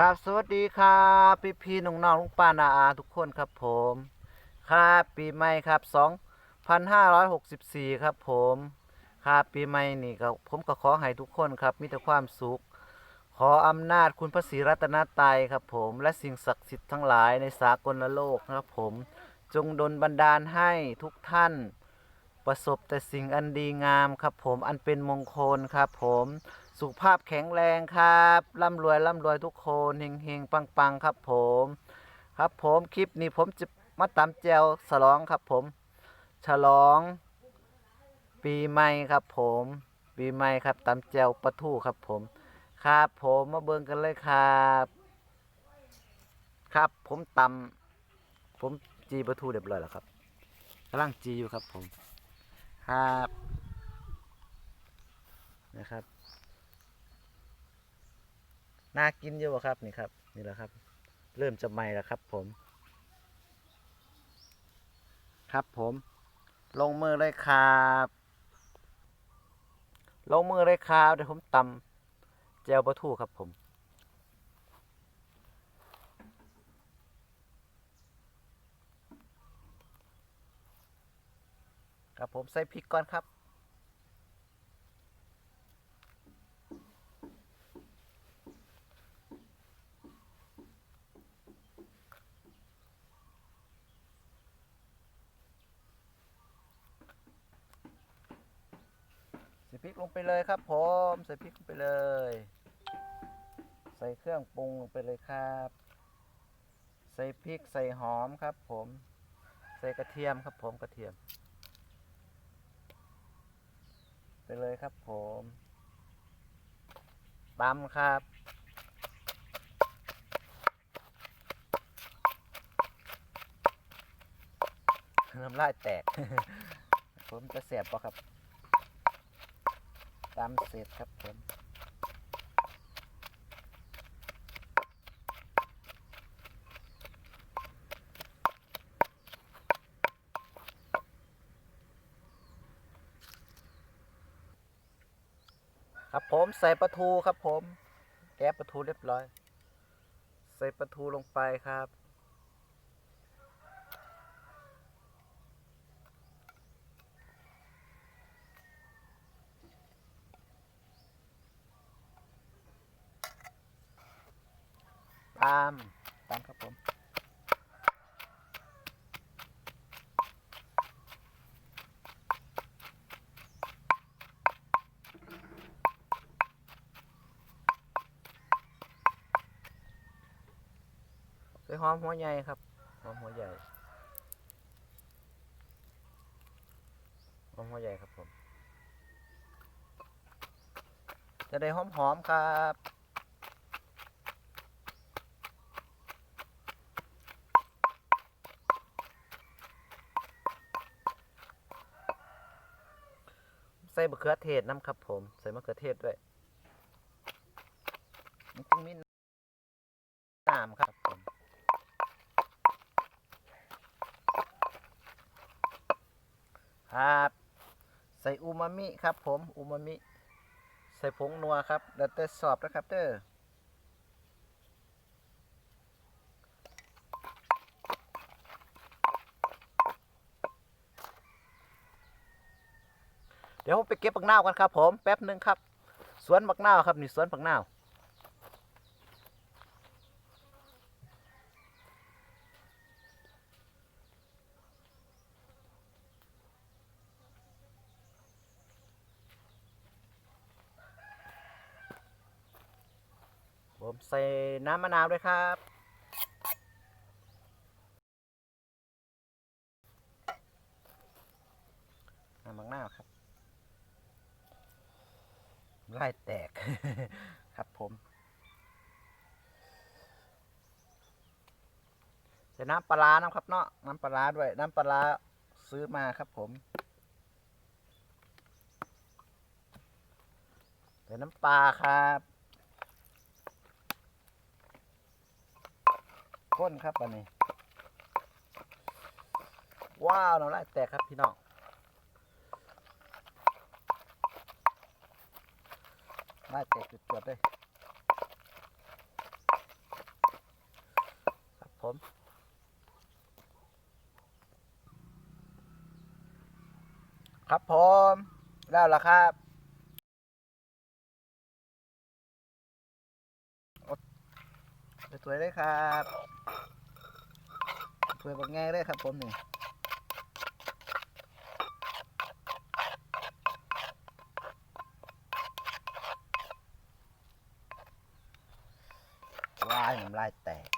ครับสวัสดีครับพี่พี่น้องน้องลุงป้านาอาทุกคนครับผมครับปีใหม่ครับ 2564 ครับผมครับปีใหม่นี่ก็ผมก็ขอให้ทุกคนครับ มีแต่ความสุข ขออำนาจคุณพระศรีรัตนตรัยครับผมและสิ่งศักดิ์สิทธิ์ทั้งหลายในสากลโลกนะครับผมจงดลบันดาลให้ทุกท่าน ประสบแต่สิ่งอันดีงามครับผมอันเป็นมงคลครับผม สุขภาพแข็งแรงครับร่ำรวยร่ำรวยทุกคนเฮงเฮงปังปังครับผม ครับผมคลิปนี้ผมจะมาตำแจวฉลองครับผม ฉลอง ปีใหม่ครับผม ปีใหม่ครับตำแจวปลาทูครับผม ครับผมมาเบิ่งกันเลยครับ ครับผมตำผมจีปลาทูเรียบร้อยแล้วครับกำลังจีอยู่ครับผม ครับนะครับ น่ากินอยู่ครับนี่ครับ นี่แหละครับ เริ่มจะไหม้แล้วครับ ผม ครับผม ลงมือเลยครับลงมือเลยครับเดี๋ยวผมตำแจวปลาทูครับผมครับผมใส่พริกก่อนครับ ริกลงไปเลยครับผมใส่พริกลงไปเลย ใส่เครื่องปรุงลงไปเลยครับ ใส่พริกใส่หอมครับ ผม ใส่กระเทียมครับ ผมกระเทียม ไปเลยครับผมตำครับน้ำลายแตก ผมจะเสียบปะครับ ตามเสร็จครับผมครับผมใส่ปลาทูครับผม แกะปลาทูเรียบร้อย ใส่ปลาทูลงไปครับ ตามตามครับผมใส่หอมหัวใหญ่ครับหอมหัวใหญ่หอมหัวใหญ่ครับผม จะได้หอมหอมๆครับ ใส่มะเขือเทศน้ำครับผม ใส่มะเขือเทศด้วยมันจึงมีน้ำครับผมครับใส่อูมามิครับผมอูมามิ ใส่ผงนัวครับเดี๋ยวเตสอบนะครับเด้อ เดี๋ยวผมไปเก็บปักนาวกันครับ ผมแป๊บหนึ่งครับ สวนปักนาวครับนี่สวนปักนาวผมใส่น้ำมะนาวด้วยครับ น้ำมะนาวครับ ไล่แตก ครับผมใส่น้ำปลาร้านะครับเนาะน้ำปลาร้าด้วยน้ำปลาร้าซื้อมาครับผมใส่น้ำปลาครับก้นครับอันนี้ ว้าวน้ำลายแตกครับพี่น้อง ลายแตกจุดๆเลยครับผมครับผมแล้วล่ะครับสวยเลยครับสวยบักแง่เลยครับผมนี่ ว้ายน้ำลายแตก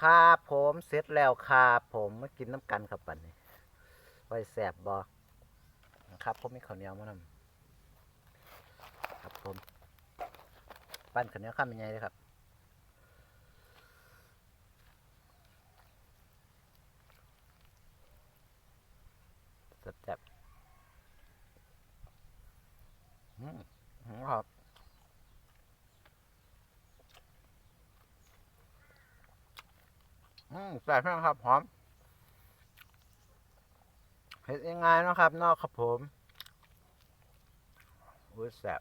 ครับผมเสร็จแล้วครับผมมากินน้ำกันครับปันนี้ไว้แสบบอนะครับผมมีข้าวเหนียวมานำครับผม ปั้นข้าวเหนียวข้ามยังไงเลยครับ แซ่บๆอืมอืมครับ อืมแซ่บมากครับ หอมเห็ดยังไงนะครับนอกครับผมอุ้ยแซ่บ